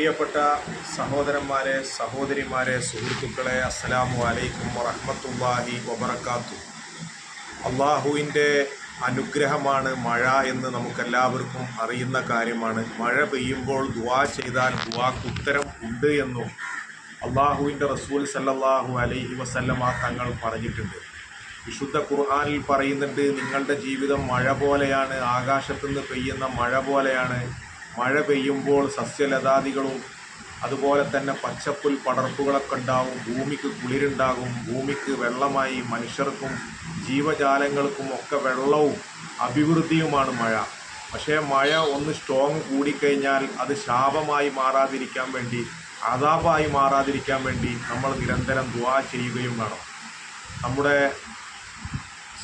പ്രിയപ്പെട്ട സഹോദരന്മാരെ സഹോദരിമാരെ സുഹൃത്തുക്കളെ അസ്സലാമു അലൈക്കും വറഹ്മത്തുള്ളാഹി വബർക്കാത്തു അള്ളാഹുവിന്റെ അനുഗ്രഹമാണ് മഴ എന്ന് നമുക്കെല്ലാവർക്കും അറിയുന്ന കാര്യമാണ്. മഴ പെയ്യുമ്പോൾ ദുവാ ചെയ്താൽ ദുവാക്ക് ഉത്തരം ഉണ്ട് എന്നും അള്ളാഹുവിന്റെ റസൂൽ സല്ലാഹു അലൈഹി വസല്ലമ തങ്ങൾ പറഞ്ഞിട്ടുണ്ട്. വിശുദ്ധ ഖുർആനിൽ പറയുന്നുണ്ട് നിങ്ങളുടെ ജീവിതം മഴ പോലെയാണ് ആകാശത്തുനിന്ന് പെയ്യുന്ന മഴ പോലെയാണ്. മഴ പെയ്യുമ്പോൾ സസ്യലതാദികളും അതുപോലെ തന്നെ പച്ചപ്പുൽ പടർപ്പുകളൊക്കെ ഉണ്ടാവും. ഭൂമിക്ക് കുളിരുണ്ടാകും. ഭൂമിക്ക് വെള്ളമായി മനുഷ്യർക്കും ജീവജാലങ്ങൾക്കും ഒക്കെ വെള്ളവും അഭിവൃദ്ധിയുമാണ് മഴ. പക്ഷേ മഴ ഒന്ന് സ്ട്രോങ് കൂടിക്കഴിഞ്ഞാൽ അത് ശാപമായി മാറാതിരിക്കാൻ വേണ്ടി അതാപായി മാറാതിരിക്കാൻ വേണ്ടി നമ്മൾ നിരന്തരം ദുവാ ചെയ്യുകയും വേണം. നമ്മുടെ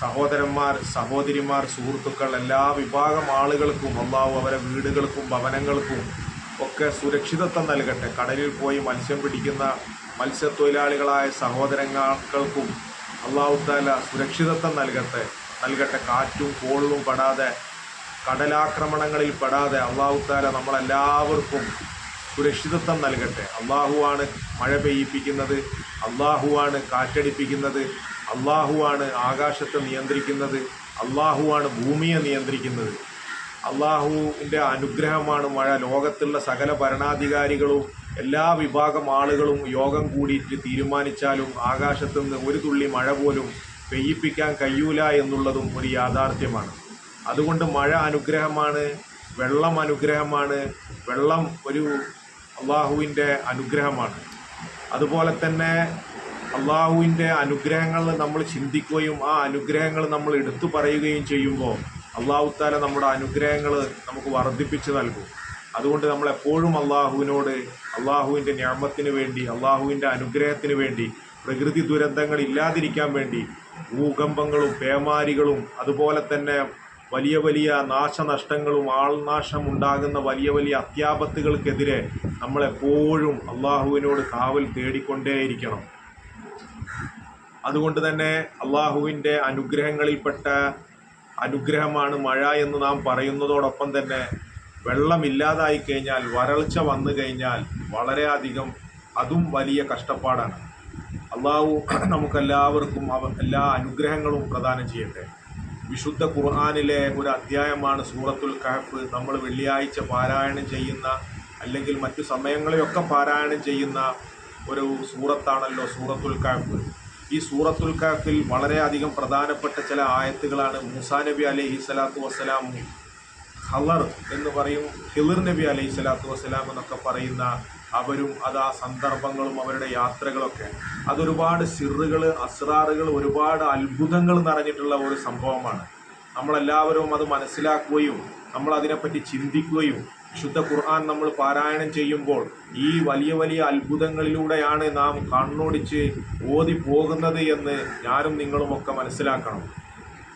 സഹോദരന്മാർ സഹോദരിമാർ സുഹൃത്തുക്കൾ എല്ലാ വിഭാഗം ആളുകൾക്കും അള്ളാഹു അവരെ വീടുകൾക്കും ഭവനങ്ങൾക്കും ഒക്കെ സുരക്ഷിതത്വം നൽകട്ടെ. കടലിൽ പോയി മത്സ്യം പിടിക്കുന്ന മത്സ്യത്തൊഴിലാളികളായ സഹോദരങ്ങൾക്കും അള്ളാഹു താല സുരക്ഷിതത്വം നൽകട്ടെ. നൽകട്ടെ. കാറ്റും കോളും പെടാതെ കടലാക്രമണങ്ങളിൽ പെടാതെ അള്ളാഹു താല നമ്മളെല്ലാവർക്കും സുരക്ഷിതത്വം നൽകട്ടെ. അള്ളാഹുവാണ് മഴ പെയ്യിപ്പിക്കുന്നത് അള്ളാഹുവാണ് കാറ്റടിപ്പിക്കുന്നത് അള്ളാഹുവാണ് ആകാശത്തെ നിയന്ത്രിക്കുന്നത് അള്ളാഹുവാണ് ഭൂമിയെ നിയന്ത്രിക്കുന്നത്. അള്ളാഹുവിന്റെ അനുഗ്രഹമാണ് മഴ. ലോകത്തുള്ള സകല ഭരണാധികാരികളും എല്ലാ വിഭാഗം ആളുകളും യോഗം കൂടിയിട്ട് തീരുമാനിച്ചാലും ആകാശത്തു നിന്ന് ഒരു തുള്ളി മഴ പോലും പെയ്യിപ്പിക്കാൻ കഴിയൂല എന്നുള്ളതും ഒരു യാഥാർത്ഥ്യമാണ്. അതുകൊണ്ട് മഴ അനുഗ്രഹമാണ് വെള്ളം അനുഗ്രഹമാണ് വെള്ളം ഒരു അള്ളാഹുവിന്റെ അനുഗ്രഹമാണ്. അതുപോലെ തന്നെ അള്ളാഹുവിന്റെ അനുഗ്രഹങ്ങൾ നമ്മൾ ചിന്തിക്കുകയും ആ അനുഗ്രഹങ്ങൾ നമ്മൾ എടുത്തു പറയുകയും ചെയ്യുമ്പോൾ അള്ളാഹു താല നമ്മുടെ അനുഗ്രഹങ്ങൾ നമുക്ക് വർദ്ധിപ്പിച്ച് നൽകും. അതുകൊണ്ട് നമ്മൾ എപ്പോഴും അള്ളാഹുവിനോട് അള്ളാഹുവിന്റെ ഞാമത്തിന് വേണ്ടി അള്ളാഹുവിന്റെ അനുഗ്രഹത്തിന് വേണ്ടി പ്രകൃതി ദുരന്തങ്ങൾ ഇല്ലാതിരിക്കാൻ വേണ്ടി ഭൂകമ്പങ്ങളും പേമാരികളും അതുപോലെ തന്നെ വലിയ വലിയ നാശനഷ്ടങ്ങളും ആൾനാശം ഉണ്ടാകുന്ന വലിയ വലിയ അത്യാപത്തുകൾക്കെതിരെ നമ്മളെപ്പോഴും അള്ളാഹുവിനോട് കാവൽ തേടിക്കൊണ്ടേയിരിക്കണം. അതുകൊണ്ട് തന്നെ അള്ളാഹുവിന്റെ അനുഗ്രഹങ്ങളിൽപ്പെട്ട അനുഗ്രഹമാണ് മഴ എന്ന് നാം പറയുന്നതോടൊപ്പം തന്നെ വെള്ളമില്ലാതായി കഴിഞ്ഞാൽ വരൾച്ച വന്നു കഴിഞ്ഞാൽ വളരെയധികം അതും വലിയ കഷ്ടപ്പാടാണ്. അള്ളാഹു നമുക്കെല്ലാവർക്കും അവ എല്ലാ അനുഗ്രഹങ്ങളും പ്രദാനം ചെയ്യട്ടെ. വിശുദ്ധ ഖുർആാനിലെ ഒരു അധ്യായമാണ് സൂറത്തുൽ കഹഫ്. നമ്മൾ വെള്ളിയാഴ്ച പാരായണം ചെയ്യുന്ന അല്ലെങ്കിൽ മറ്റു സമയങ്ങളിലൊക്കെ പാരായണം ചെയ്യുന്ന ഒരു സൂറത്താണല്ലോ സൂറത്തുൽ കഹഫ്. ഈ സൂറത്തുൽ കഹഫിൽ വളരെയധികം പ്രധാനപ്പെട്ട ചില ആയത്തുകളാണ് മൂസാ നബി അലൈഹി സ്വലാത്തു വസ്സലാം ഹലർ എന്ന് പറയും ഹിളിർ നബി അലൈഹി സ്വലാത്തു വസ്സലാം എന്നൊക്കെ പറയുന്ന അവരും അത് ആ സന്ദർഭങ്ങളും അവരുടെ യാത്രകളൊക്കെ. അതൊരുപാട് സിറുകൾ അസ്രാറുകൾ ഒരുപാട് അത്ഭുതങ്ങൾ നിറഞ്ഞിട്ടുള്ള ഒരു സംഭവമാണ്. നമ്മളെല്ലാവരും അത് മനസ്സിലാക്കുകയും നമ്മൾ അതിനെപ്പറ്റി ചിന്തിക്കുകയും വിശുദ്ധ ഖുർആൻ നമ്മൾ പാരായണം ചെയ്യുമ്പോൾ ഈ വലിയ വലിയ അത്ഭുതങ്ങളിലൂടെയാണ് നാം കണ്ണോടിച്ച് ഓതി പോകുന്നത് എന്ന് ഞാനും നിങ്ങളുമൊക്കെ മനസ്സിലാക്കണം.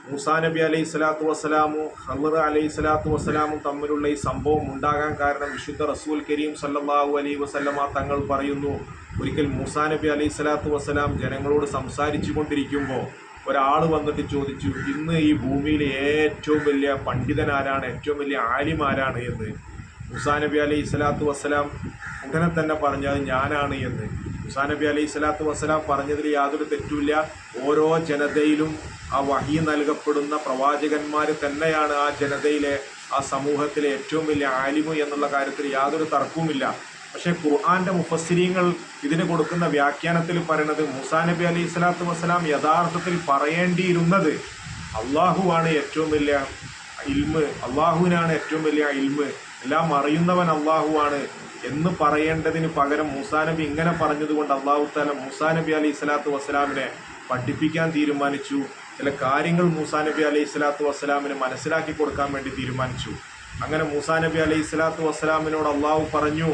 മൂസാ നബി അലൈഹി സ്വലാത്തു വസ്സലാമും ഹമർ അലൈഹി സ്വലാത്തു വസ്സലാമും തമ്മിലുള്ള ഈ സംഭവം ഉണ്ടാകാൻ കാരണം വിശുദ്ധ റസൂൽ കരീം സല്ലാഹു അലൈഹി വസ്ലമ തങ്ങൾ പറയുന്നു ഒരിക്കൽ മൂസാ നബി അലൈഹി സ്വലാത്തു വസ്സലാം ജനങ്ങളോട് സംസാരിച്ചു കൊണ്ടിരിക്കുമ്പോൾ ഒരാൾ വന്നിട്ട് ചോദിച്ചു ഇന്ന് ഈ ഭൂമിയിലെ ഏറ്റവും വലിയ പണ്ഡിതനാരാണ് ഏറ്റവും വലിയ ആലിമാരാണ്? എന്ന്. മുസാ നബി അലൈഹി സ്വലാത്തു വസ്സലാം അങ്ങനെ തന്നെ പറഞ്ഞത് ഞാനാണ് എന്ന്. മുസാ നബി അലൈഹി സ്വലാത്തു വസ്സലാം പറഞ്ഞതിൽ യാതൊരു തെറ്റുമില്ല. ഓരോ ജനതയിലും ആ വഹി നൽകപ്പെടുന്ന പ്രവാചകന്മാർ തന്നെയാണ് ആ ജനതയിലെ ആ സമൂഹത്തിലെ ഏറ്റവും വലിയ ആലിമു എന്നുള്ള കാര്യത്തിൽ യാതൊരു തർക്കവുമില്ല. പക്ഷേ ഖുർആാന്റെ മുഫസ്സിരീങ്ങൾ ഇതിന് കൊടുക്കുന്ന വ്യാഖ്യാനത്തിൽ പറയുന്നത് മുസാ നബി അലൈഹി സ്വലാത്തു വസ്സലാം യഥാർത്ഥത്തിൽ പറയേണ്ടിയിരുന്നത് അള്ളാഹുവാണ് ഏറ്റവും വലിയ ഇൽമ് അള്ളാഹുവിനാണ് ഏറ്റവും വലിയ ഇൽമ്. എല്ലാം അറിയുന്നവൻ അള്ളാഹുവാണ് എന്ന് പറയേണ്ടതിന് പകരം മൂസാ നബി ഇങ്ങനെ പറഞ്ഞതുകൊണ്ട് അള്ളാഹു താല മൂസാ നബി അലൈഹി സ്വലാത്തു വസ്സലാമിനെ പഠിപ്പിക്കാൻ തീരുമാനിച്ചു. ചില കാര്യങ്ങൾ മൂസാ നബി അലൈഹി സ്വലാത്തു വസ്സലാമിന് മനസ്സിലാക്കി കൊടുക്കാൻ വേണ്ടി തീരുമാനിച്ചു. അങ്ങനെ മൂസാ നബി അലൈഹി സ്വലാത്തു വസ്സലാമിനോട് അള്ളാഹു പറഞ്ഞു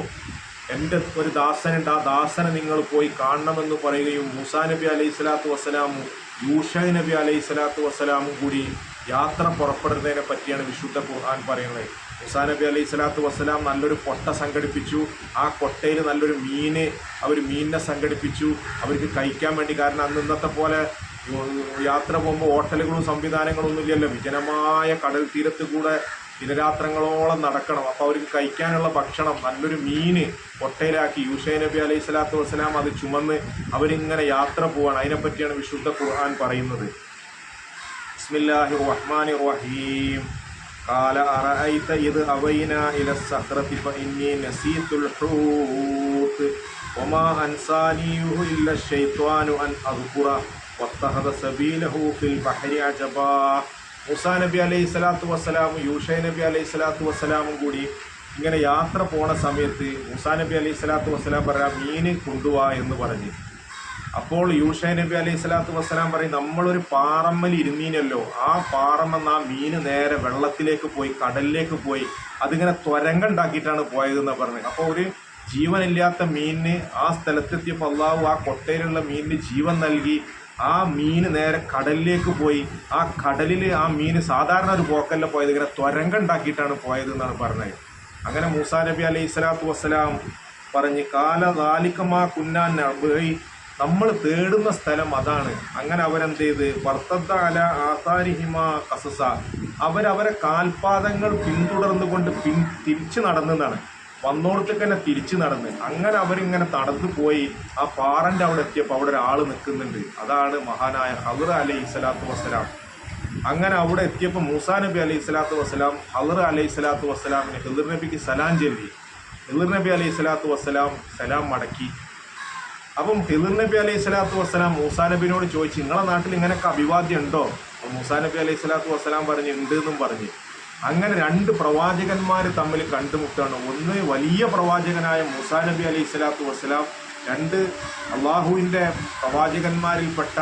എന്റെ ഒരു ദാസനുണ്ട്. ആ ദാസനെ നിങ്ങൾ പോയി കാണണമെന്ന് പറയുകയും മൂസാ നബി അലൈഹി സ്വലാത്തു വസ്സലാമും യൂഷ നബി അലൈഹി സ്വലാത്തു വസ്സലാമും കൂടി യാത്ര പുറപ്പെടുന്നതിനെ പറ്റിയാണ് വിശുദ്ധ ഖുർആൻ പറയുന്നത്. മുസാ നബി അലൈഹി സ്വലാത്തു വസ്സലാം നല്ലൊരു കൊട്ട സംഘടിപ്പിച്ചു. ആ കൊട്ടയിൽ നല്ലൊരു മീന് അവർ മീനിനെ സംഘടിപ്പിച്ചു. അവർക്ക് കഴിക്കാൻ വേണ്ടി കാരണം അന്ന് ഇന്നത്തെ പോലെ യാത്ര പോകുമ്പോൾ ഹോട്ടലുകളും സംവിധാനങ്ങളും ഒന്നും ഇല്ലല്ലോ. വിജനമായ കടൽ തീരത്ത് കൂടെ ദിനരാത്രങ്ങളോളം നടക്കണം. അപ്പോൾ അവർക്ക് കഴിക്കാനുള്ള ഭക്ഷണം നല്ലൊരു മീന് കൊട്ടയിലാക്കി യൂഷൈ നബി അലൈഹി സ്വലാത്തു വസ്സലാം അത് ചുമന്ന് അവരിങ്ങനെ യാത്ര പോവാണ്. അതിനെപ്പറ്റിയാണ് വിശുദ്ധ ഖുർആൻ പറയുന്നത്. ബിസ്മില്ലാഹിർ റഹ്മാനിർ റഹീം. قال أرأيت إذ أوينا إلى الصخرة فإني نسيت الحوت وما أنسانيه إلا الشيطان أن أذكره واتخذ سبيله في البحر عجبا മൂസാ നബി അലൈഹി സ്വലാത്തു വസ്സലാമും യൂഷൈ നബി അലൈഹി സ്വലാത്തു വസ്സലാമും കൂടി ഇങ്ങനെ യാത്ര പോണ സമയത്ത് മൂസാ നബി അലൈഹി സ്വലാത്തു വസ്സലാം പറയാം മീന് കൊണ്ടുവാ എന്ന് പറഞ്ഞ് അപ്പോൾ യൂഷൈ നബി അലൈഹി സ്വലാത്തു വസ്സലാം പറയും നമ്മളൊരു പാറമ്മൽ ഇരുന്നീനല്ലോ ആ പാറമെന്ന് ആ മീന് നേരെ വെള്ളത്തിലേക്ക് പോയി കടലിലേക്ക് പോയി അതിങ്ങനെ ത്വരങ്കുണ്ടാക്കിയിട്ടാണ് പോയതെന്ന് പറഞ്ഞത്. അപ്പോൾ ഒരു ജീവനില്ലാത്ത മീനിന് ആ സ്ഥലത്തെത്തിയപ്പോൾ അള്ളാഹു ആ കൊട്ടയിലുള്ള മീനിന് ജീവൻ നൽകി. ആ മീന് നേരെ കടലിലേക്ക് പോയി. ആ കടലിൽ ആ മീന് സാധാരണ ഒരു പോക്കല്ല പോയത് ഇങ്ങനെ ത്വരങ്കുണ്ടാക്കിയിട്ടാണ് പോയത് എന്നാണ് പറഞ്ഞത്. അങ്ങനെ മൂസാ നബി അലൈഹി സ്വലാത്തു വസ്സലാം പറഞ്ഞ് കാല ദാലിക്കമാ കുന്നാൻ നമ്മൾ തേടുന്ന സ്ഥലം അതാണ്. അങ്ങനെ അവരെന്ത് ചെയ്ത് വർത്തത്താല ആസാരിഹിമ കസസ. അവരവരെ കാൽപാദങ്ങൾ പിന്തുടർന്നുകൊണ്ട് പിൻ തിരിച്ചു നടന്നതാണ് വന്നോടത്തേക്ക് തന്നെ തിരിച്ചു നടന്ന്. അങ്ങനെ അവരിങ്ങനെ നടന്നു പോയി. ആ പാറന്റെ അവിടെ എത്തിയപ്പോൾ അവിടെ ഒരാൾ നിൽക്കുന്നുണ്ട് അതാണ് മഹാനായ ഹദർ അലൈഹി സ്വലാത്തു വസ്സലാം. അങ്ങനെ അവിടെ എത്തിയപ്പോൾ മൂസാ നബി അലൈഹി സ്വലാത്തു വസ്സലാം ഹദർ അലൈഹി സ്വലാത്തു വസ്സലാമിന് ഹിദർ നബിക്ക് സലാം ചൊല്ലി. ഹിദർ നബി അലൈഹി സ്വലാത്തു വസ്സലാം സലാം മടക്കി. അപ്പം ഹിദിർ നബി അലൈഹി സ്വലാത്തു വസ്സലാം മൂസാ നബിനോട് ചോദിച്ചു നിങ്ങളെ നാട്ടിൽ ഇങ്ങനെയൊക്കെ അഭിവാദ്യം ഉണ്ടോ? അപ്പോൾ മൂസാ നബി അലൈഹി സ്വലാത്തു വസ്സലാം പറഞ്ഞു ഉണ്ട് എന്നും പറഞ്ഞു. അങ്ങനെ രണ്ട് പ്രവാചകന്മാർ തമ്മിൽ കണ്ടുമുട്ടാണ്. ഒന്ന് വലിയ പ്രവാചകനായ മൂസാ നബി അലൈഹി സ്വലാത്തു വസ്സലാം രണ്ട് അള്ളാഹുവിന്റെ പ്രവാചകന്മാരിൽപ്പെട്ട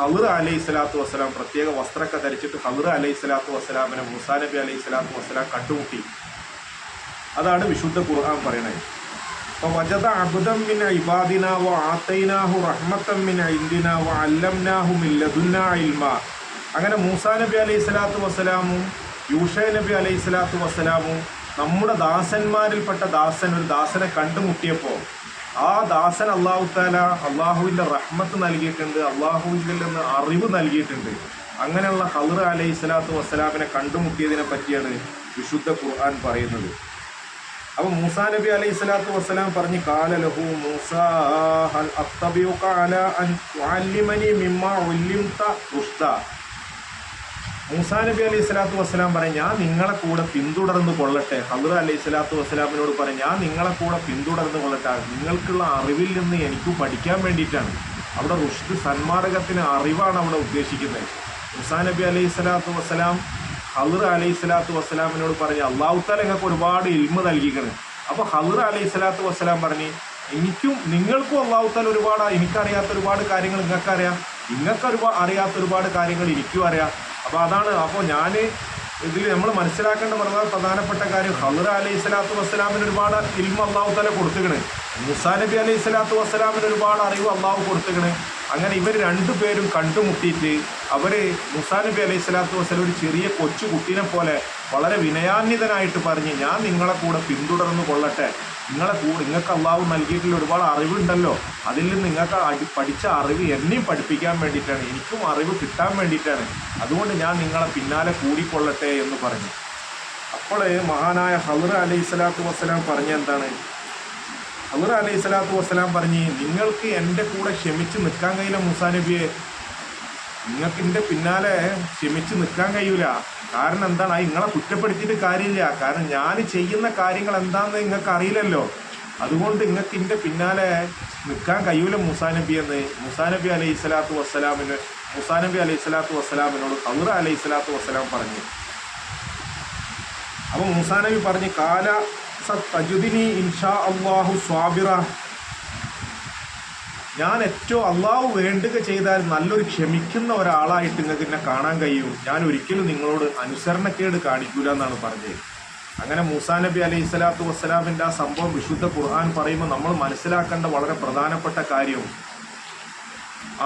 ഹദർ അലൈഹി സ്വലാത്തു വസ്സലാം പ്രത്യേക വസ്ത്രമൊക്കെ ധരിച്ചിട്ട് ഹദർ അലൈഹി സ്വലാത്തു വസ്സലാമിനെ മൂസാ നബി അലൈഹി സ്വലാത്തു വസ്സലാം കണ്ടുമുട്ടി. അതാണ് വിശുദ്ധ ഖുർആൻ പറയണത്. വജത അബുദം മിൻ ഇബാദിന വ ആത്തൈനാഹു റഹ്മത്തം മിൻ ഇന്ദിന വ അല്ലംനാഹു മില്ലതുന്ന ഇൽമ അങ്ങനെ മൂസാ നബി അലൈഹി സ്വലാത്തു വസ്സലാമും യൂഷ നബി അലൈഹി സ്വലാത്തു വസ്സലാമും നമ്മുടെ ദാസന്മാരിൽപ്പെട്ട ദാസൻ ഒരു ദാസനെ കണ്ടുമുട്ടിയപ്പോൾ ആ ദാസൻ അള്ളാഹു താല അള്ളാഹുവിന്റെ റഹ്മത്ത് നൽകിയിട്ടുണ്ട് അള്ളാഹുവിൽ നിന്ന് അറിവ് നൽകിയിട്ടുണ്ട്. അങ്ങനെയുള്ള ഹലർ അലൈഹി സ്വലാത്തു വസ്സലാമിനെ കണ്ടുമുട്ടിയതിനെ പറ്റിയാണ് വിശുദ്ധ ഖുർആൻ പറയുന്നത്. അപ്പൊ മൂസാ നബി അലൈഹി സ്വലാത്തു വസ്സലാം പറഞ്ഞു കാല ലഹു മൂസ മൂസാ നബി അലൈഹി സ്വലാത്തു വസ്സലാം പറയും ഞാൻ നിങ്ങളെ കൂടെ പിന്തുടർന്ന് കൊള്ളട്ടെ. ഹദർ അലൈഹി സ്വലാത്തു വസ്സലാമിനോട് പറയും ഞാൻ നിങ്ങളെ കൂടെ പിന്തുടർന്ന് കൊള്ളട്ടെ. നിങ്ങൾക്കുള്ള അറിവിൽ നിന്ന് എനിക്ക് പഠിക്കാൻ വേണ്ടിയിട്ടാണ്. അവിടെ റുഷ്ദ് സന്മാർഗത്തിന് അറിവാണ് അവിടെ ഉദ്ദേശിക്കുന്നത്. മുസാ നബി അലൈഹി സ്വലാത്തു വസ്സലാം ഹദർ അലൈഹി സ്വലാത്തു വസ്സലാമിനോട് പറഞ്ഞു അള്ളാഹു നിങ്ങൾക്ക് ഒരുപാട് ഇൽമ നൽകിക്കണം അപ്പോൾ ഹദർ അലൈഹി സ്വലാത്തു വസ്സലാം പറഞ്ഞ് എനിക്കും നിങ്ങൾക്കും അള്ളാഹു താല ഒരുപാട് എനിക്കറിയാത്ത ഒരുപാട് കാര്യങ്ങൾ നിങ്ങൾക്കറിയാം. നിങ്ങൾക്ക് ഒരുപാട് അറിയാത്ത ഒരുപാട് കാര്യങ്ങൾ എനിക്കും അറിയാം. അപ്പോൾ അതാണ് അപ്പോൾ ഞാൻ ഇതിൽ നമ്മൾ മനസ്സിലാക്കേണ്ട വളരെ പ്രധാനപ്പെട്ട കാര്യം ഹദർ അലൈഹി സ്വലാത്തു വസ്സലാമിന് ഒരുപാട് ഇൽമ അള്ളാഹു തല കൊടുത്തുകണ് മുസാ നബി അലൈഹി സ്വലാത്തു വസ്സലാമിന് ഒരുപാട് അറിവ് അള്ളാഹു കൊടുത്തുകണ് അങ്ങനെ ഇവർ രണ്ടു പേരും കണ്ടുമുട്ടിയിട്ട് അവർ മുസാ നബി അലൈഹി സ്വലാത്തു വസ്സലം ഒരു ചെറിയ കൊച്ചു കുട്ടീനെ പോലെ വളരെ വിനയാന്വിതനായിട്ട് പറഞ്ഞ് ഞാൻ നിങ്ങളെ കൂടെ പിന്തുടർന്നു കൊള്ളട്ടെ. നിങ്ങളെ കൂടെ നിങ്ങൾക്ക് അള്ളാഹു നൽകിയിട്ടുള്ള ഒരുപാട് അറിവുണ്ടല്ലോ. അതിൽ നിന്ന് നിങ്ങൾക്ക് പഠിച്ച അറിവ് എന്നെയും പഠിപ്പിക്കാൻ വേണ്ടിയിട്ടാണ്. എനിക്കും അറിവ് കിട്ടാൻ വേണ്ടിയിട്ടാണ്. അതുകൊണ്ട് ഞാൻ നിങ്ങളെ പിന്നാലെ കൂടിക്കൊള്ളട്ടെ എന്ന് പറഞ്ഞു. അപ്പോൾ മഹാനായ ഹദർ അലൈഹി സ്വലാത്തു വസ്സലാം പറഞ്ഞ എന്താണ്? ഹദർ അലൈഹി സ്വലാത്തു വസ്സലാം പറഞ്ഞ് നിങ്ങൾക്ക് എന്റെ കൂടെ ക്ഷമിച്ച് നിൽക്കാൻ കഴിയില്ല മൂസാ നബിയെ. നിങ്ങൾക്ക് പിന്നാലെ ക്ഷമിച്ച് നിൽക്കാൻ കഴിയൂല. കാരണം എന്താണ്? ആ നിങ്ങളെ കുറ്റപ്പെടുത്തിയിട്ട് കാര്യമില്ല. കാരണം ഞാൻ ചെയ്യുന്ന കാര്യങ്ങൾ എന്താണെന്ന് നിങ്ങൾക്ക് അറിയില്ലല്ലോ. അതുകൊണ്ട് നിങ്ങൾക്ക് എന്റെ പിന്നാലെ നിൽക്കാൻ കഴിയൂല മുസാ നബി എന്ന്. മുസാ നബി അലൈഹി സ്വലാത്തു വസ്സലാമിന് മുസാ നബി അലൈഹി സ്വലാത്തു വസ്സലാമിനോട് കൗറ അലൈഹി സ്വലാത്തു വസ്സലാം പറഞ്ഞു. അപ്പോൾ മുസാ നബി പറഞ്ഞു കാല സജുദിനി ഇൻഷാ അള്ളാഹു സ്വാബിറ. ഞാൻ ഏറ്റവും അള്ളാഹു വേണ്ടുക ചെയ്താൽ നല്ലൊരു ക്ഷമിക്കുന്ന ഒരാളായിട്ട് നിങ്ങൾക്ക് എന്നെ കാണാൻ കഴിയും. ഞാൻ ഒരിക്കലും നിങ്ങളോട് അനുസരണക്കേട് കാണിക്കൂല എന്നാണ് പറഞ്ഞത്. അങ്ങനെ മൂസാ നബി അലൈഹി സ്വലാത്തു വസ്സലാമിന്റെ ആ സംഭവം വിശുദ്ധ ഖുർആൻ പറയുമ്പോൾ നമ്മൾ മനസ്സിലാക്കേണ്ട വളരെ പ്രധാനപ്പെട്ട കാര്യം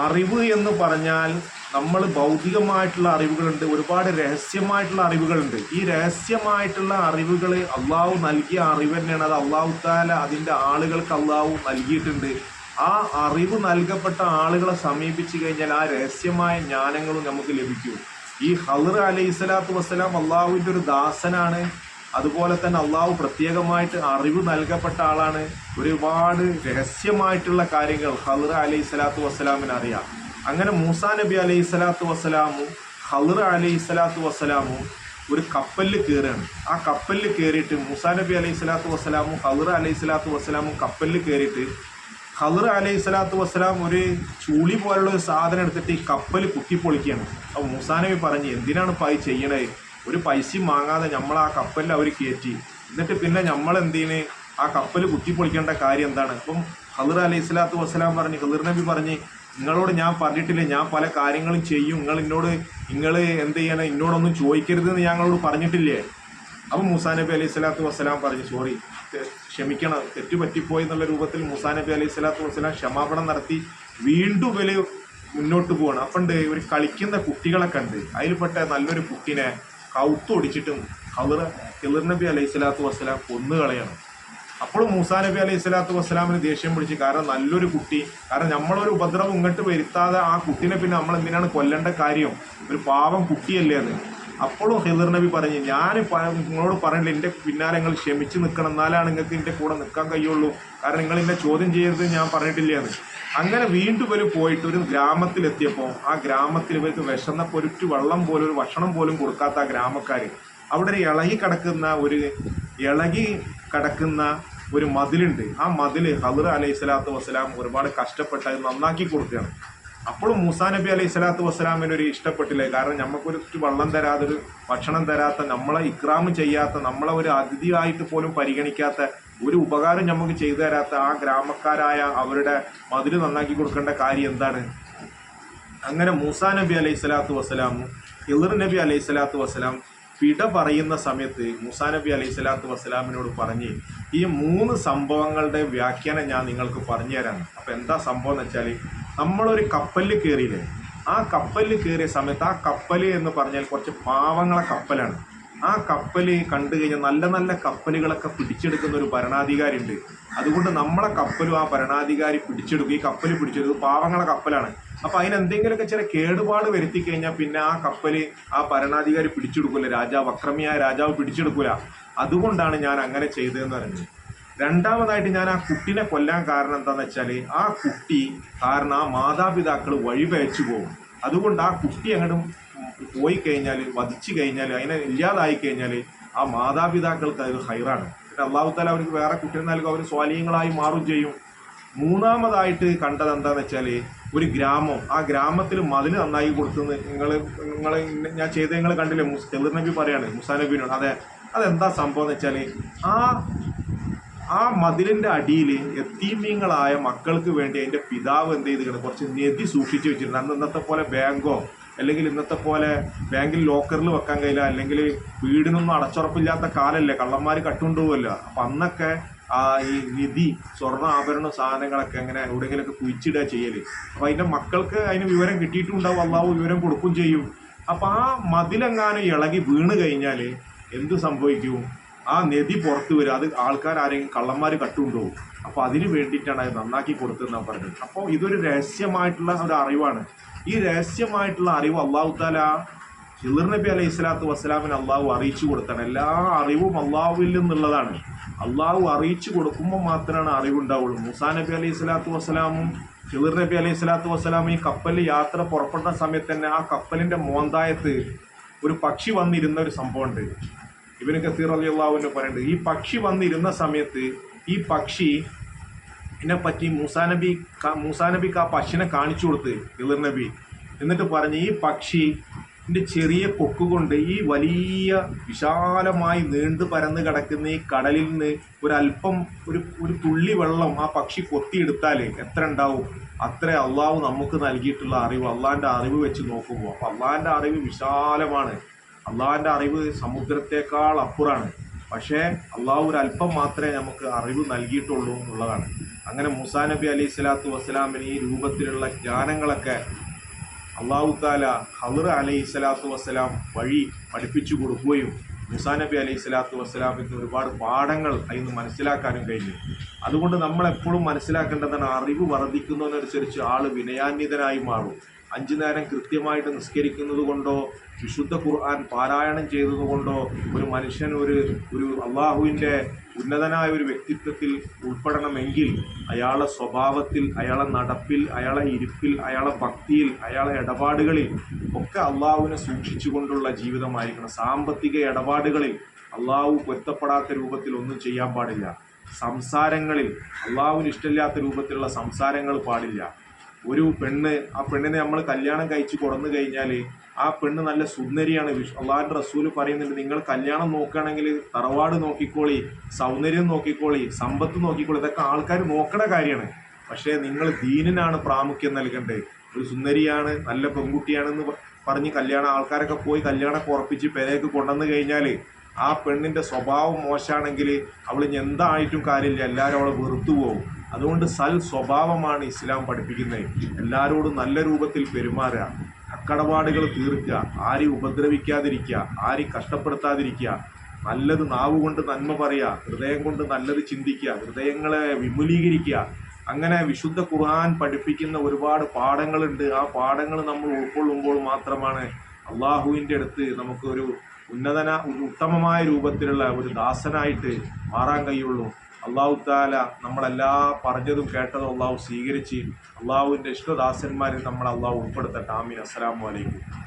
അറിവ് എന്ന് പറഞ്ഞാൽ നമ്മൾ ഭൗതികമായിട്ടുള്ള അറിവുകളുണ്ട് ഒരുപാട് രഹസ്യമായിട്ടുള്ള അറിവുകളുണ്ട്. ഈ രഹസ്യമായിട്ടുള്ള അറിവുകൾ അള്ളാഹു നൽകിയ അറിവ് തന്നെയാണ്. അത് അള്ളാഹു താല അതിന്റെ ആളുകൾക്ക് അള്ളാഹു നൽകിയിട്ടുണ്ട്. ആ അറിവ് നൽകപ്പെട്ട ആളുകളെ സമീപിച്ചു കഴിഞ്ഞാൽ ആ രഹസ്യമായ ജ്ഞാനങ്ങളും നമുക്ക് ലഭിക്കും. ഈ ഹലർ അലൈഹി സ്വലാത്തു വസ്സലാം അള്ളാഹുവിന്റെ ഒരു ദാസനാണ്. അതുപോലെ തന്നെ അള്ളാഹു പ്രത്യേകമായിട്ട് അറിവ് നൽകപ്പെട്ട ആളാണ്. ഒരുപാട് രഹസ്യമായിട്ടുള്ള കാര്യങ്ങൾ ഹലർ അലൈഹി സ്വലാത്തു വസ്സലാമിന് അറിയാം. അങ്ങനെ മൂസാ നബി അലൈഹി സ്വലാത്തു വസ്സലാമും ഹലർ അലൈഹി സ്വലാത്തു വസ്സലാമും ഒരു കപ്പലിൽ കയറുകയാണ്. ആ കപ്പലിൽ കയറിയിട്ട് മൂസാ നബി അലൈഹി സ്വലാത്തു വസ്സലാമും ഹലർ അലൈഹി സ്വലാത്തു വസ്സലാമും കപ്പലിൽ കയറിയിട്ട് ഹലർ അലൈഹി സ്വലാത്തു വസ്സലാം ഒരു ചൂളി പോലുള്ള ഒരു സാധനം എടുത്തിട്ട് ഈ കപ്പൽ കുത്തിപ്പൊളിക്കുകയാണ്. അപ്പോൾ മൂസാനബി പറഞ്ഞു എന്തിനാണ് ഇപ്പോൾ അത് ചെയ്യണേ? ഒരു പൈസയും വാങ്ങാതെ നമ്മൾ ആ കപ്പലിൽ അവർ കയറ്റി. എന്നിട്ട് പിന്നെ നമ്മൾ എന്തിന് ആ കപ്പൽ കുത്തിപ്പൊളിക്കേണ്ട കാര്യം എന്താണ്? അപ്പം ഹലർ അലൈഹി സ്വലാത്തു വസ്സലാം പറഞ്ഞു ഹലർ നബി പറഞ്ഞ് നിങ്ങളോട് ഞാൻ പറഞ്ഞിട്ടില്ല ഞാൻ പല കാര്യങ്ങളും ചെയ്യും. നിങ്ങൾ എന്നോട് നിങ്ങൾ എന്ത് ചെയ്യണം? എന്നോടൊന്നും ചോദിക്കരുതെന്ന് ഞങ്ങളോട് പറഞ്ഞിട്ടില്ലേ? അപ്പം മൂസാ നബി അലൈഹി സ്വലാത്തു വസ്സലാം പറഞ്ഞു സോറി ക്ഷമിക്കണം. തെറ്റ് പറ്റിപ്പോയി എന്നുള്ള രൂപത്തിൽ മൂസാ നബി അലൈഹി സ്വലാത്തു വസ്സലാം ക്ഷമാപണം നടത്തി വീണ്ടും വില മുന്നോട്ട് പോവാണ്. അപ്പണ്ട് ഇവർ കളിക്കുന്ന കുട്ടികളെ കണ്ട് അതിൽപ്പെട്ട നല്ലൊരു കുട്ടിനെ കൗത്തൊടിച്ചിട്ടും ഖദർ കിളിർ നബി അലൈഹി സ്വലാത്തു വസ്സലാം കൊന്നുകളയണം അപ്പോഴും മൂസാ നബി അലൈഹി സ്വലാത്തു വസ്സലാമിന് ദേഷ്യം പിടിച്ച് കാരണം നല്ലൊരു കുട്ടി കാരണം നമ്മളൊരു ഉപദ്രവം ഇങ്ങോട്ട് വരുത്താതെ ആ കുട്ടിനെ പിന്നെ നമ്മൾ എന്തിനാണ് കൊല്ലേണ്ട കാര്യം? ഒരു പാവം കുട്ടിയല്ലേ അത്. അപ്പോഴും ഹിദർ നബി പറഞ്ഞു ഞാൻ നിങ്ങളോട് പറഞ്ഞില്ല എന്റെ പിന്നാലെ നിങ്ങൾ ക്ഷമിച്ച് നിൽക്കണം എന്നാലാണ് നിങ്ങൾക്ക് എന്റെ കൂടെ നിൽക്കാൻ കഴിയുള്ളൂ. കാരണം നിങ്ങൾ എന്നെ ചോദ്യം ചെയ്യരുത് ഞാൻ പറഞ്ഞിട്ടില്ല എന്ന്. അങ്ങനെ വീണ്ടും ഇവർ പോയിട്ട് ഒരു ഗ്രാമത്തിലെത്തിയപ്പോൾ ആ ഗ്രാമത്തിൽ ഇവർക്ക് വിശന്ന പൊരുറ്റ് വെള്ളം പോലും ഒരു ഭക്ഷണം പോലും കൊടുക്കാത്ത ആ ഗ്രാമക്കാർ അവിടെ ഒരു ഇളകി കിടക്കുന്ന ഒരു ഇളകി കിടക്കുന്ന ഒരു മതിലുണ്ട്. ആ മതിൽ ഹദർ അലൈഹി സ്വലാത്തു വസ്സലാം ഒരുപാട് കഷ്ടപ്പെട്ട് അത് നന്നാക്കി കൊടുക്കുകയാണ്. അപ്പോഴും മൂസാ നബി അലൈഹി സ്വലാത്തു വസ്സലാമിന് ഒരു ഇഷ്ടപ്പെട്ടില്ല. കാരണം നമുക്കൊരു വള്ളം വെള്ളം തരാതെ ഒരു ഭക്ഷണം തരാത്ത നമ്മളെ ഇക്രാമ് ചെയ്യാത്ത നമ്മളെ ഒരു അതിഥിയായിട്ട് പോലും പരിഗണിക്കാത്ത ഒരു ഉപകാരം നമുക്ക് ചെയ്തു തരാത്ത ആ ഗ്രാമക്കാരായ അവരുടെ മതിൽ നന്നാക്കി കൊടുക്കേണ്ട കാര്യം എന്താണ്? അങ്ങനെ മൂസാ നബി അലൈഹി സ്വലാത്തു വസ്സലാമും ഹിളർ നബി അലൈഹി സ്വലാത്തു വസ്സലാം പിട പറയുന്ന സമയത്ത് മൂസാ നബി അലൈഹി സ്വലാത്തു വസ്സലാമിനോട് പറഞ്ഞ് ഈ മൂന്ന് സംഭവങ്ങളുടെ വ്യാഖ്യാനം ഞാൻ നിങ്ങൾക്ക് പറഞ്ഞു തരാം അപ്പം എന്താ സംഭവം എന്ന് വെച്ചാൽ നമ്മളൊരു കപ്പലിൽ കയറിയില്ലേ ആ കപ്പലിൽ കയറിയ സമയത്ത് ആ കപ്പൽ എന്ന് പറഞ്ഞാൽ കുറച്ച് പാവങ്ങളെ കപ്പലാണ്. ആ കപ്പൽ കണ്ടു കഴിഞ്ഞാൽ നല്ല നല്ല കപ്പലുകളൊക്കെ പിടിച്ചെടുക്കുന്ന ഒരു ഭരണാധികാരി ഉണ്ട് അതുകൊണ്ട് നമ്മളെ കപ്പലും ആ ഭരണാധികാരി പിടിച്ചെടുക്കും. ഈ കപ്പൽ പിടിച്ചെടുക്കും പാവങ്ങളെ കപ്പലാണ്. അപ്പം അതിനെന്തെങ്കിലുമൊക്കെ ചില കേടുപാട് വരുത്തി കഴിഞ്ഞാൽ പിന്നെ ആ കപ്പൽ ആ ഭരണാധികാരി പിടിച്ചെടുക്കില്ല രാജാവ് അക്രമിയായ രാജാവ് പിടിച്ചെടുക്കില്ല അതുകൊണ്ടാണ് ഞാൻ അങ്ങനെ ചെയ്തതെന്ന് പറഞ്ഞത്. രണ്ടാമതായിട്ട് ഞാൻ ആ കുട്ടിനെ കൊല്ലാൻ കാരണം എന്താന്ന് വെച്ചാൽ ആ കുട്ടി കാരണം ആ മാതാപിതാക്കൾ വഴിപയച്ചു പോകും. അതുകൊണ്ട് ആ കുട്ടി അങ്ങോട്ടും പോയി കഴിഞ്ഞാൽ വധിച്ചു കഴിഞ്ഞാൽ അതിനെ ഇല്ലാതായി കഴിഞ്ഞാൽ ആ മാതാപിതാക്കൾക്ക് അത് ഹൈറാണ്. പിന്നെ അള്ളാഹുത്താല അവർക്ക് വേറെ കുട്ടിയെ നൽകും അവർ സ്വാലീയങ്ങളായി മാറും ചെയ്യും. മൂന്നാമതായിട്ട് കണ്ടത് എന്താന്ന് വെച്ചാൽ ഒരു ഗ്രാമം. ആ ഗ്രാമത്തിൽ മതിൽ നന്നായി കൊടുത്തു നിങ്ങൾ നിങ്ങൾ ഞാൻ ചെയ്ത നിങ്ങൾ കണ്ടില്ലേ? മുസ് നബി പറയാണ് മുസാ നബിനോട്. അതെ അതെന്താ സംഭവം എന്ന് വെച്ചാൽ ആ ആ മതിലിന്റെ അടിയിൽ എത്തീമീങ്ങളായ മക്കൾക്ക് വേണ്ടി അതിന്റെ പിതാവ് എന്ത് ചെയ്തിട്ടുണ്ട് കുറച്ച് നിധി സൂക്ഷിച്ചു വെച്ചിട്ടുണ്ട് അന്ന് ഇന്നത്തെ പോലെ ബാങ്കോ അല്ലെങ്കിൽ ഇന്നത്തെ പോലെ ബാങ്കിൽ ലോക്കറിൽ വെക്കാൻ കഴിയില്ല അല്ലെങ്കിൽ വീടിനൊന്നും അടച്ചുറപ്പില്ലാത്ത കാലല്ലേ കള്ളന്മാർ കട്ടുകൊണ്ടുപോകല്ലോ അപ്പം അന്നൊക്കെ ആ ഈ നിധി സ്വർണ ആഭരണ സാധനങ്ങളൊക്കെ എങ്ങനെ എവിടെയെങ്കിലുമൊക്കെ കുഴിച്ചിടുക ചെയ്യൽ അപ്പം അതിന്റെ മക്കൾക്ക് അതിന് വിവരം കിട്ടിയിട്ടുണ്ടാവും. അള്ളാഹു വിവരം കൊടുക്കും ചെയ്യും. അപ്പം ആ മതിലെങ്ങാനും ഇളകി വീണ് കഴിഞ്ഞാൽ എന്ത് സംഭവിക്കും? ആ നദി പുറത്ത് വരും അത് ആൾക്കാർ ആരെങ്കിലും കള്ളന്മാർ കട്ടുകൊണ്ടുപോകും അപ്പോൾ അതിന് വേണ്ടിയിട്ടാണ് അത് നന്നാക്കി കൊടുത്തതെന്നാണ് പറഞ്ഞത് അപ്പോൾ ഇതൊരു രഹസ്യമായിട്ടുള്ള ഒരു അറിവാണ്. ഈ രഹസ്യമായിട്ടുള്ള അറിവ് അള്ളാഹു താല ഹിദർ നബി അലൈഹി സ്വലാത്തു വസ്സലാമിന് അള്ളാഹു അറിയിച്ചു കൊടുത്താണ്. എല്ലാ അറിവും അള്ളാഹുവിൽ നിന്നുള്ളതാണ്. അള്ളാഹു അറിയിച്ചു കൊടുക്കുമ്പോൾ മാത്രമാണ് അറിവുണ്ടാവുള്ളൂ. മൂസാ നബി അലൈഹി സ്വലാത്തു വസ്സലാമും ഹിദർ നബി അലൈഹി സ്വലാത്തു വസ്സലാമും ഈ കപ്പലിൽ യാത്ര പുറപ്പെടുന്ന സമയത്ത് തന്നെ ആ കപ്പലിന്റെ മോന്തായത്ത് ഒരു പക്ഷി വന്നിരുന്ന ഒരു സംഭവമുണ്ട്. ഇവന് കസീർ അലി അള്ളാഹുവിനെ പറയുന്നുണ്ട് ഈ പക്ഷി വന്നിരുന്ന സമയത്ത് ഈ പക്ഷി എന്നെ പറ്റി മൂസാ നബി ക- മൂസാ നബിക്ക് ആ പക്ഷിനെ കാണിച്ചു കൊടുത്ത് ഇളർ നബി. എന്നിട്ട് പറഞ്ഞ് ഈ പക്ഷി ന്റെ ചെറിയ കൊക്കുകൊണ്ട് ഈ വലിയ വിശാലമായി നീണ്ടു പരന്ന് കിടക്കുന്ന ഈ കടലിൽ നിന്ന് ഒരല്പം ഒരു ഒരു തുള്ളി വെള്ളം ആ പക്ഷി കൊത്തിയെടുത്താൽ എത്ര ഉണ്ടാവും? അത്ര അള്ളാഹു നമുക്ക് നൽകിയിട്ടുള്ള അറിവ് അള്ളാഹിന്റെ അറിവ് വെച്ച് നോക്കുമ്പോൾ അപ്പം അള്ളാഹിന്റെ അറിവ് വിശാലമാണ്. അള്ളാഹിന്റെ അറിവ് സമുദ്രത്തെക്കാൾ അപ്പുറാണ്. പക്ഷേ അള്ളാഹു ഒരു അല്പം മാത്രമേ നമുക്ക് അറിവ് നൽകിയിട്ടുള്ളൂ എന്നുള്ളതാണ്. അങ്ങനെ മുസാ നബി അലി സ്വലാത്തു വസ്സലാമിന് ഈ രൂപത്തിലുള്ള ജ്ഞാനങ്ങളൊക്കെ അള്ളാഹു താല ഹദർ അലൈഹി സ്വലാത്തു വസ്സലാം വഴി പഠിപ്പിച്ചു കൊടുക്കുകയും മുസാ നബി അലൈഹി സ്വലാത്തു വസ്സലാമിന് ഒരുപാട് പാഠങ്ങൾ അതിൽ നിന്ന് മനസ്സിലാക്കാനും കഴിഞ്ഞു. അതുകൊണ്ട് നമ്മൾ എപ്പോഴും മനസ്സിലാക്കേണ്ടതാണ് അറിവ് വർദ്ധിക്കുന്നതിനനുസരിച്ച് ആൾ വിനയാന്വിതനായി മാറും. അഞ്ചു നേരം കൃത്യമായിട്ട് നിസ്കരിക്കുന്നത് കൊണ്ടോ വിശുദ്ധ ഖുർആൻ പാരായണം ചെയ്തതുകൊണ്ടോ ഒരു മനുഷ്യൻ ഒരു ഒരു അള്ളാഹുവിന്റെ ഉന്നതനായ ഒരു വ്യക്തിത്വത്തിൽ ഉൾപ്പെടണമെങ്കിൽ അയാളെ സ്വഭാവത്തിൽ അയാളെ നടപ്പിൽ അയാളെ ഇരിപ്പിൽ അയാളെ ഭക്തിയിൽ അയാളെ ഇടപാടുകളിൽ ഒക്കെ അള്ളാഹുവിനെ സൂക്ഷിച്ചുകൊണ്ടുള്ള ജീവിതമായിരിക്കണം. സാമ്പത്തിക ഇടപാടുകളിൽ അള്ളാഹു പൊരുത്തപ്പെടാത്ത രൂപത്തിൽ ഒന്നും ചെയ്യാൻ പാടില്ല. സംസാരങ്ങളിൽ അള്ളാഹുവിന് ഇഷ്ടമില്ലാത്ത രൂപത്തിലുള്ള സംസാരങ്ങൾ പാടില്ല. ഒരു പെണ്ണ് ആ പെണ്ണിനെ നമ്മൾ കല്യാണം കഴിച്ച് കൊടുന്നു കഴിഞ്ഞാൽ ആ പെണ്ണ് നല്ല സുന്ദരിയാണ്. അള്ളാഹിന്റെ റസൂൽ പറയുന്നുണ്ട് നിങ്ങൾ കല്യാണം നോക്കുകയാണെങ്കിൽ തറവാട് നോക്കിക്കോളി സൗന്ദര്യം നോക്കിക്കോളി സമ്പത്ത് നോക്കിക്കോളി. ഇതൊക്കെ ആൾക്കാർ നോക്കണ കാര്യമാണ്. പക്ഷേ നിങ്ങൾ ദീനിനാണ് പ്രാമുഖ്യം നൽകേണ്ടത് ഒരു സുന്ദരിയാണ് നല്ല പെൺകുട്ടിയാണെന്ന് പറഞ്ഞ് കല്യാണം ആൾക്കാരൊക്കെ പോയി കല്യാണമൊക്കെ ഉറപ്പിച്ച് പേരേക്ക് കൊണ്ടുവന്ന് കഴിഞ്ഞാൽ ആ പെണ്ണിന്റെ സ്വഭാവം മോശമാണെങ്കിൽ അവൾ എന്തായിട്ടും കാര്യമില്ല. എല്ലാവരും അവളെ വെറുത്തു പോകും. അതുകൊണ്ട് സൽ സ്വഭാവമാണ് ഇസ്ലാം പഠിപ്പിക്കുന്നത്. എല്ലാവരോടും നല്ല രൂപത്തിൽ പെരുമാറുക അക്കടപാടുകൾ തീർക്കുക ആരെയും ഉപദ്രവിക്കാതിരിക്കുക ആരെയും കഷ്ടപ്പെടുത്താതിരിക്കുക നല്ലത് നാവ് കൊണ്ട് നന്മ പറയുക ഹൃദയം കൊണ്ട് നല്ലത് ചിന്തിക്കുക ഹൃദയങ്ങളെ വിപുലീകരിക്കുക അങ്ങനെ വിശുദ്ധ ഖുർആൻ പഠിപ്പിക്കുന്ന ഒരുപാട് പാഠങ്ങളുണ്ട്. ആ പാഠങ്ങൾ നമ്മൾ ഉൾക്കൊള്ളുമ്പോൾ മാത്രമാണ് അള്ളാഹുവിന്റെ അടുത്ത് നമുക്കൊരു ഉന്നതന ഉത്തമമായ രൂപത്തിലുള്ള ഒരു ദാസനായിട്ട് മാറാൻ കഴിയുള്ളൂ. അള്ളാഹു താല നമ്മളെല്ലാ പറഞ്ഞതും കേട്ടതും അള്ളാഹു സ്വീകരിച്ച് അള്ളാഹുവിന്റെ ഇഷ്ടദാസന്മാരിൽ നമ്മൾ അള്ളാഹു ഉൾപ്പെടുത്തട്ടെ. ആമീൻ. അസ്സലാമു അലൈക്കും.